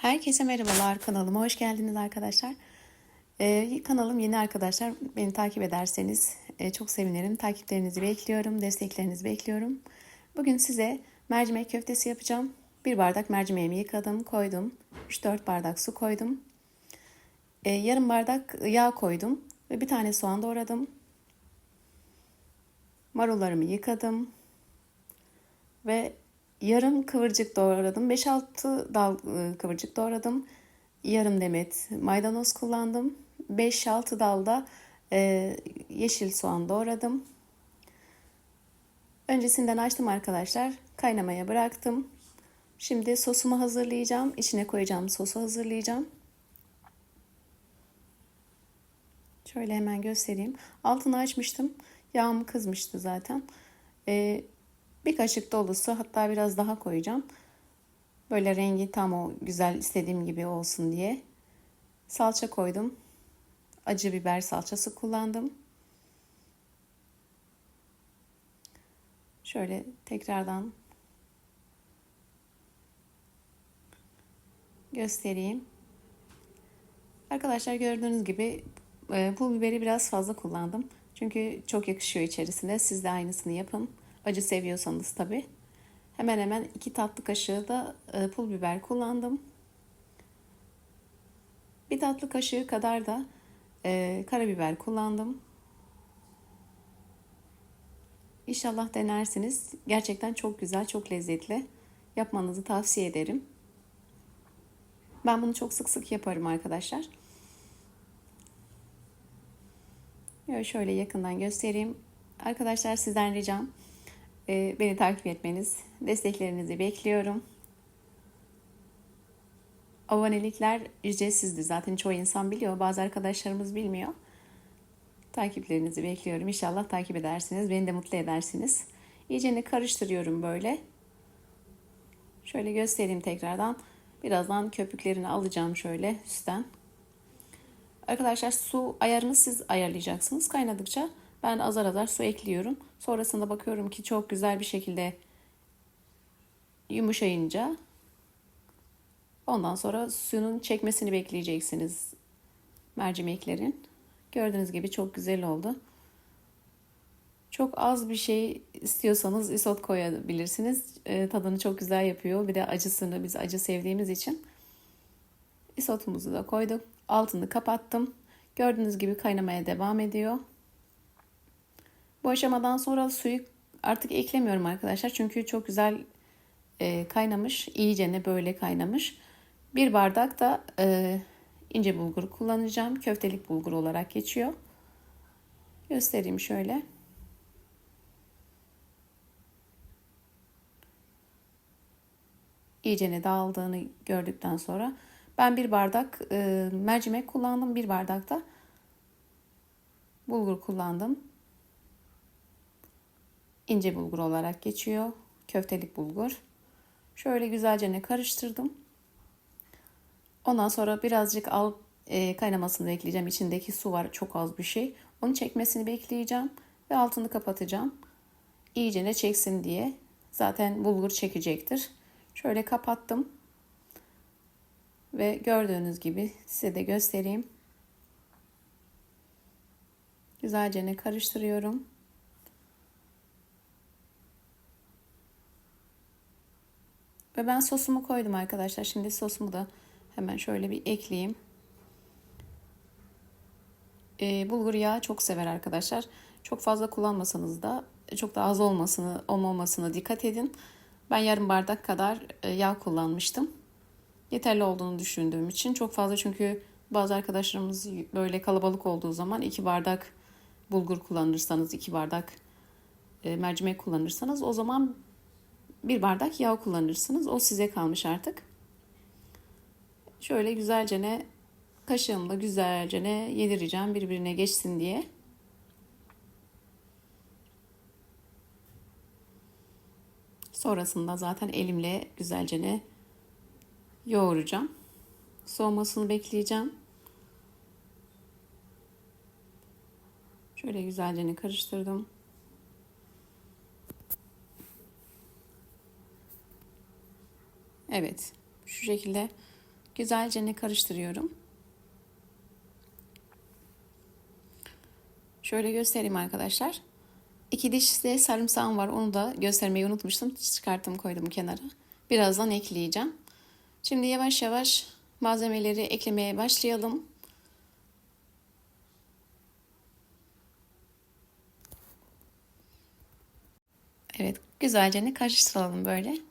Herkese merhabalar kanalıma hoş geldiniz arkadaşlar. Ee, kanalım yeni arkadaşlar. Beni takip ederseniz e, çok sevinirim. Takiplerinizi bekliyorum, desteklerinizi bekliyorum. Bugün size mercimek köftesi yapacağım. Bir bardak mercimeğimi yıkadım, koydum. 3-4 bardak su koydum. Ee, yarım bardak yağ koydum ve bir tane soğan doğradım. Marullarımı yıkadım ve yarım kıvırcık doğradım. 5-6 dal e, kıvırcık doğradım. Yarım demet maydanoz kullandım. 5-6 dalda e, yeşil soğan doğradım. Öncesinden açtım arkadaşlar. Kaynamaya bıraktım. Şimdi sosumu hazırlayacağım. İçine koyacağım sosu hazırlayacağım. Şöyle hemen göstereyim. Altını açmıştım. Yağım kızmıştı zaten. Ee, bir kaşık dolusu hatta biraz daha koyacağım. Böyle rengi tam o güzel istediğim gibi olsun diye. Salça koydum. Acı biber salçası kullandım. Şöyle tekrardan göstereyim. Arkadaşlar gördüğünüz gibi e, pul biberi biraz fazla kullandım. Çünkü çok yakışıyor içerisinde. Siz de aynısını yapın. Acı seviyorsanız tabi. Hemen hemen iki tatlı kaşığı da e, pul biber kullandım. Bir tatlı kaşığı kadar da e, karabiber kullandım. İnşallah denersiniz. Gerçekten çok güzel, çok lezzetli. Yapmanızı tavsiye ederim. Ben bunu çok sık sık yaparım arkadaşlar. Şöyle yakından göstereyim. Arkadaşlar sizden ricam beni takip etmeniz, desteklerinizi bekliyorum. Abonelikler ücretsizdi. Zaten çoğu insan biliyor. Bazı arkadaşlarımız bilmiyor. Takiplerinizi bekliyorum. İnşallah takip edersiniz. Beni de mutlu edersiniz. İyicene karıştırıyorum böyle. Şöyle göstereyim tekrardan. Birazdan köpüklerini alacağım şöyle üstten. Arkadaşlar su ayarını siz ayarlayacaksınız. Kaynadıkça ben azar azar su ekliyorum. Sonrasında bakıyorum ki çok güzel bir şekilde yumuşayınca ondan sonra suyunun çekmesini bekleyeceksiniz mercimeklerin. Gördüğünüz gibi çok güzel oldu. Çok az bir şey istiyorsanız isot koyabilirsiniz. E, tadını çok güzel yapıyor. Bir de acısını biz acı sevdiğimiz için isotumuzu da koyduk. Altını kapattım. Gördüğünüz gibi kaynamaya devam ediyor. Bu aşamadan sonra suyu artık eklemiyorum arkadaşlar. Çünkü çok güzel e, kaynamış. İyice ne böyle kaynamış. Bir bardak da e, ince bulgur kullanacağım. Köftelik bulgur olarak geçiyor. Göstereyim şöyle. İyicene dağıldığını gördükten sonra ben bir bardak e, mercimek kullandım. Bir bardak da bulgur kullandım ince bulgur olarak geçiyor. Köftelik bulgur. Şöyle güzelce ne karıştırdım. Ondan sonra birazcık al e, kaynamasını bekleyeceğim. İçindeki su var çok az bir şey. Onu çekmesini bekleyeceğim ve altını kapatacağım. İyice ne çeksin diye. Zaten bulgur çekecektir. Şöyle kapattım. Ve gördüğünüz gibi size de göstereyim. Güzelce ne karıştırıyorum. Ve ben sosumu koydum arkadaşlar. Şimdi sosumu da hemen şöyle bir ekleyeyim. Ee, bulgur yağı çok sever arkadaşlar. Çok fazla kullanmasanız da çok da az olmasını olmamasına dikkat edin. Ben yarım bardak kadar e, yağ kullanmıştım. Yeterli olduğunu düşündüğüm için çok fazla çünkü bazı arkadaşlarımız böyle kalabalık olduğu zaman iki bardak bulgur kullanırsanız iki bardak e, mercimek kullanırsanız o zaman bir bardak yağ kullanırsınız. O size kalmış artık. Şöyle güzelce ne kaşığımla güzelce ne yedireceğim birbirine geçsin diye. Sonrasında zaten elimle güzelce ne yoğuracağım. Soğumasını bekleyeceğim. Şöyle güzelce ne karıştırdım. Evet. Şu şekilde Güzelce ne karıştırıyorum. Şöyle göstereyim arkadaşlar. İki diş de sarımsağım var. Onu da göstermeyi unutmuştum. Çıkarttım koydum kenara. Birazdan ekleyeceğim. Şimdi yavaş yavaş malzemeleri eklemeye başlayalım. Evet, güzelce ne karıştıralım böyle.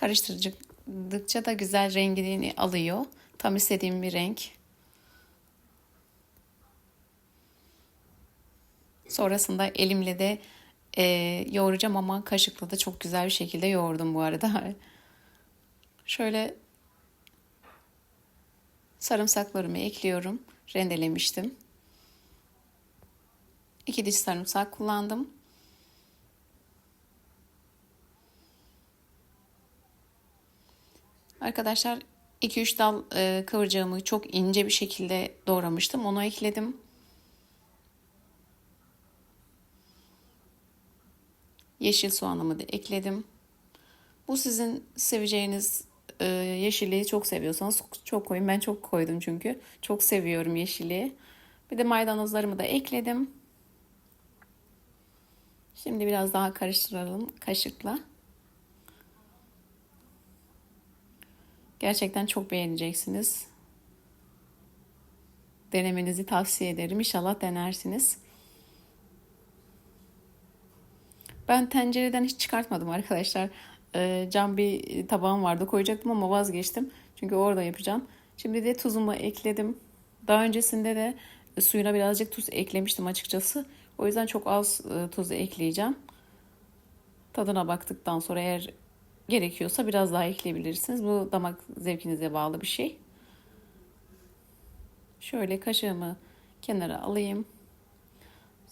Karıştırdıkça da güzel rengini alıyor. Tam istediğim bir renk. Sonrasında elimle de e, yoğuracağım ama kaşıkla da çok güzel bir şekilde yoğurdum bu arada. Şöyle sarımsaklarımı ekliyorum. Rendelemiştim. İki diş sarımsak kullandım. Arkadaşlar 2-3 dal e, kıvırcığımı çok ince bir şekilde doğramıştım. Onu ekledim. Yeşil soğanımı da ekledim. Bu sizin seveceğiniz e, yeşilliği çok seviyorsanız çok koyun. Ben çok koydum çünkü. Çok seviyorum yeşilliği. Bir de maydanozlarımı da ekledim. Şimdi biraz daha karıştıralım kaşıkla. Gerçekten çok beğeneceksiniz. Denemenizi tavsiye ederim. İnşallah denersiniz. Ben tencereden hiç çıkartmadım arkadaşlar. Ee, cam bir tabağım vardı koyacaktım ama vazgeçtim. Çünkü orada yapacağım. Şimdi de tuzumu ekledim. Daha öncesinde de suyuna birazcık tuz eklemiştim açıkçası. O yüzden çok az e, tuz ekleyeceğim. Tadına baktıktan sonra eğer gerekiyorsa biraz daha ekleyebilirsiniz. Bu damak zevkinize bağlı bir şey. Şöyle kaşığımı kenara alayım.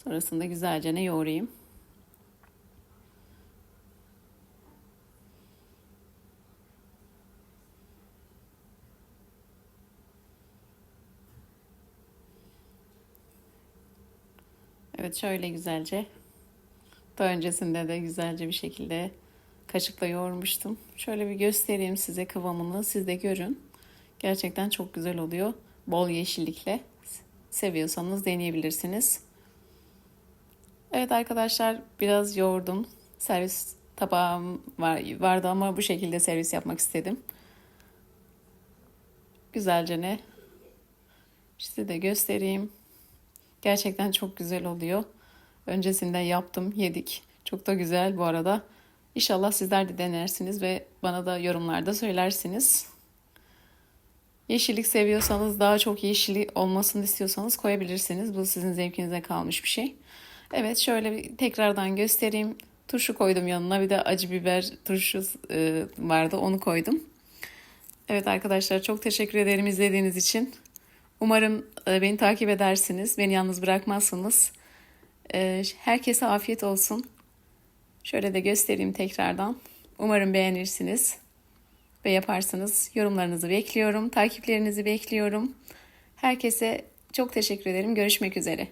Sonrasında güzelce ne yoğurayım. Evet şöyle güzelce. Daha öncesinde de güzelce bir şekilde kaşıkla yoğurmuştum. Şöyle bir göstereyim size kıvamını. Siz de görün. Gerçekten çok güzel oluyor. Bol yeşillikle. Seviyorsanız deneyebilirsiniz. Evet arkadaşlar biraz yoğurdum. Servis tabağım var, vardı ama bu şekilde servis yapmak istedim. Güzelce ne? Size de göstereyim. Gerçekten çok güzel oluyor. Öncesinde yaptım, yedik. Çok da güzel bu arada. İnşallah sizler de denersiniz ve bana da yorumlarda söylersiniz. Yeşillik seviyorsanız daha çok yeşillik olmasını istiyorsanız koyabilirsiniz. Bu sizin zevkinize kalmış bir şey. Evet şöyle bir tekrardan göstereyim. Turşu koydum yanına bir de acı biber turşu e, vardı onu koydum. Evet arkadaşlar çok teşekkür ederim izlediğiniz için. Umarım e, beni takip edersiniz. Beni yalnız bırakmazsınız. E, herkese afiyet olsun. Şöyle de göstereyim tekrardan. Umarım beğenirsiniz ve yaparsınız. Yorumlarınızı bekliyorum. Takiplerinizi bekliyorum. Herkese çok teşekkür ederim. Görüşmek üzere.